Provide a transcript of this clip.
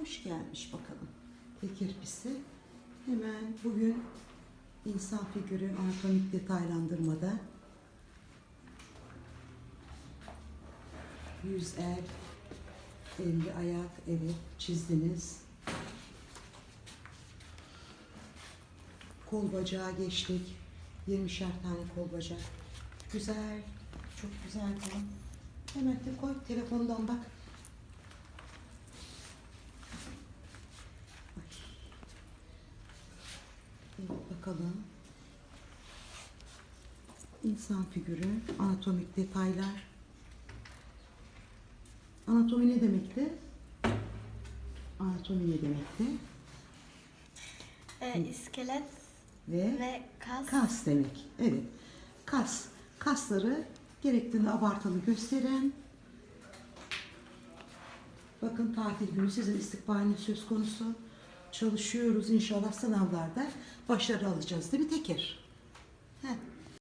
Hoş gelmiş bakalım. Tekirpisi. Hemen bugün insan figürü anatomik detaylandırmada yüz el, elli ayak, evet çizdiniz. Kol bacağı geçtik. 20'şer tane kol bacak. Güzel. Çok güzel. Hemen de koy telefondan bak. Ay. Evet bakalım. İnsan figürü, anatomik detaylar. Anatomi ne demekti? Anatomi ne demekti? Ee, iskelet Ve, ve kas. kas demek. Evet. Kas. Kasları gerektiğinde abartılı gösteren Bakın tatil günü sizin istikbaliniz söz konusu çalışıyoruz. İnşallah sınavlarda başarı alacağız değil mi Teker? Heh.